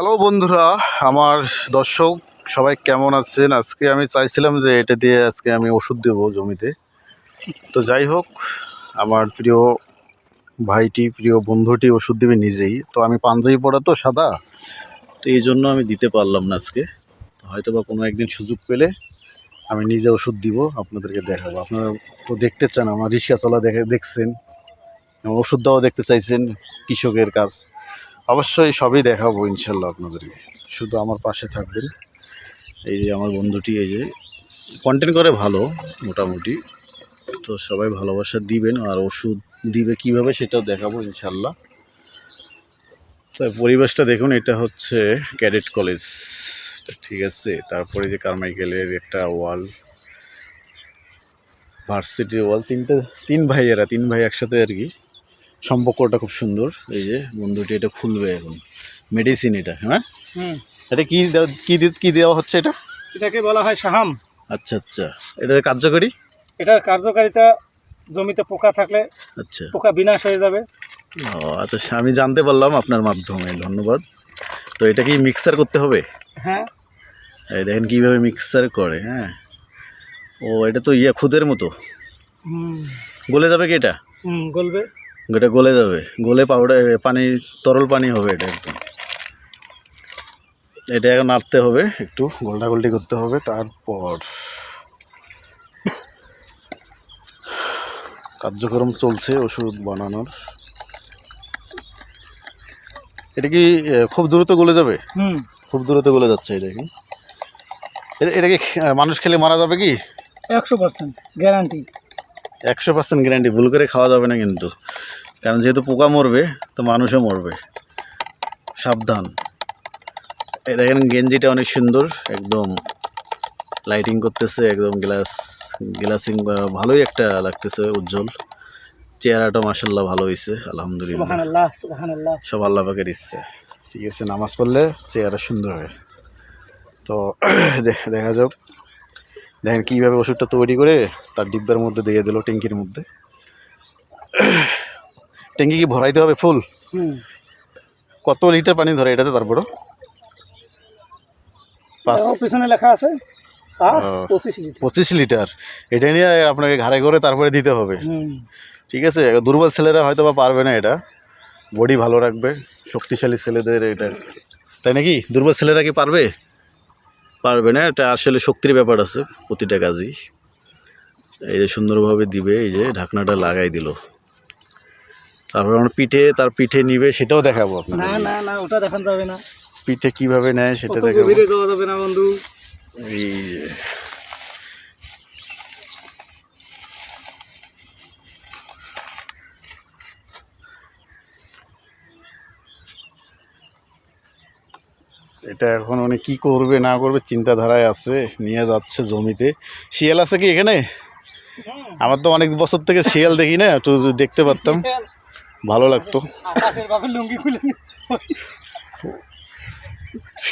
Hello বন্ধুরা, আমার দর্শক সবাই কেমন আছেন? আজকে আমি চাইছিলাম যে এটা দিয়ে আজকে আমি ওষুধ দেবো জমিতে। তো যাই হোক, আমার প্রিয় ভাইটি, প্রিয় বন্ধুটি ওষুধ দেবে নিজেই। তো আমি পাঞ্জাবি পড়া তো সাদা, তো এই জন্য আমি দিতে পারলাম না আজকে। হয়তো বা কোনো একদিন সুযোগ পেলে আমি নিজে ওষুধ দিব, আপনাদেরকে দেখাবো। আপনারা তো দেখতে চান, আমার রিক্সা চলা দেখে দেখছেন, ওষুধ দেওয়া দেখতে চাইছেন কৃষকের কাজ অবশ্যই সবই দেখাবো, ইনশাল্লাহ আপনাদেরকে। শুধু আমার পাশে থাকবেন। এই যে আমার বন্ধুটি, এই যে কন্টেন্ট করে ভালো, মোটামুটি। তো সবাই ভালোবাসা দিবেন, আর ওষুধ দিবে কীভাবে সেটাও দেখাবো, ইনশাল্লাহ। তো পরিবেশটা দেখুন, এটা হচ্ছে ক্যাডেট কলেজ। ঠিক আছে, তারপরে যে কারমাইকেলের একটা ওয়াল, ভার্সিটির ওয়াল, তিনটে, তিন ভাই এরা তিন ভাই একসাথে আর কি। সম্পর্কটা খুব সুন্দর। এই যে বন্ধুটি এটা খুলবে এখন। মেডিসিন এটা হ্যাঁ? এটা কি দেওয়া- কি কি দেওয়া হচ্ছে এটা? এটাকে বলা হয় সাহাম আচ্ছা আচ্ছা। এটা কার্যকরী? এটার কার্যকারিতা জমিতে পোকা থাকলে আচ্ছা। পোকা বিনাশ হয়ে যাবে। ও আচ্ছা আমি জানতে পারলাম আপনার মাধ্যমে ধন্যবাদ। তো এটা কি মিক্সার করতে হবে? হ্যাঁ। এই দেখেন কীভাবে মিক্সার করে হ্যাঁ। ও এটা তো ইয়া খুদের মতো। গলে যাবে কি এটা? হুম গলবে। এটা গলে যাবে। গলে পাউডার পানি তরল পানি হবে এটা একদম। এটা এখন নাড়তে হবে একটু গোল্টাগোল্টি করতে হবে তারপর কার্যক্রম চলছে ওষুধ বানানোর। এটা কি খুব দ্রুত গলে যাবে? হুম। খুব দ্রুত গলে যাচ্ছে এটা কি? এটা এটা কি মানুষ খেলে মারা যাবে কি? একশো পার্সেন্ট গ্যারান্টি একশো পার্সেন্ট গ্যারান্টি ভুল করে খাওয়া যাবে না কিন্তু। কারণ যেহেতু পোকা মরবে তো মানুষও মরবে। সাবধান। এই দেখেন গেঞ্জিটা অনেক সুন্দর একদম লাইটিং করতেছে একদম গ্লাস গ্লাসিং ভালোই একটা লাগতেছে উজ্জ্বল। চেহারাটা মাসাল্লাহ ভালো হয়েছে আলহামদুলিল্লাহ। সব আল্লাহ পাকের ইচ্ছে। ঠিক আছে নামাজ পড়লে চেহারা সুন্দর হয়। তো দেখা যাক। দেখেন কীভাবে ওষুধটা তৈরি করে তার ডিব্বার মধ্যে দিয়ে দিল ট্যাঙ্কির মধ্যে। ট্যাঙ্কি কি ভরাইতে হবে ফুল? কত লিটার পানি ধরে এটাতে তারপরও? পিছনে লেখা আছে পঁচিশ লিটার। এটা নিয়ে আপনাকে ঘাড়ে করে তারপরে দিতে হবে। ঠিক আছে দুর্বল ছেলেরা হয়তো বা পারবে না এটা। বডি ভালো রাখবে শক্তিশালী ছেলেদের এটা। তাই নাকি? দুর্বল ছেলেরা কি পারবে? পারবে না এটা আসলে শক্তির ব্যাপার আছে প্রতিটা কাজই। এই যে সুন্দরভাবে দিবে এই যে ঢাকনাটা লাগাই দিল। তারপর আমার পিঠে তার পিঠে নিবে সেটাও দেখাবো না না না ওটা দেখান যাবে না। পিঠে কীভাবে নেয় সেটা দেখাবো। যাবে না বন্ধু। এটা এখন উনি কি করবে, না করবে চিন্তাধারায় আছে, নিয়ে যাচ্ছে জমিতে। শিয়াল আছে কি এখানে? আমার তো অনেক বছর থেকে শিয়াল দেখি না, একটু দেখতে পারতাম, ভালো লাগতো।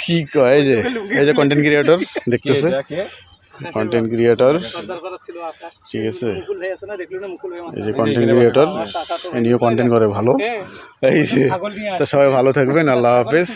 কি কয় যে, এই যে কন্টেন্ট ক্রিয়েটর দেখতেছে। কন্টেন্ট ক্রিয়েটর ঠিক আছে। এই যে কন্টেন্ট ক্রিয়েটর নিয়েও কন্টেন্ট করে ভালো। এই যে সবাই ভালো থাকবেন, আল্লাহ হাফেজ।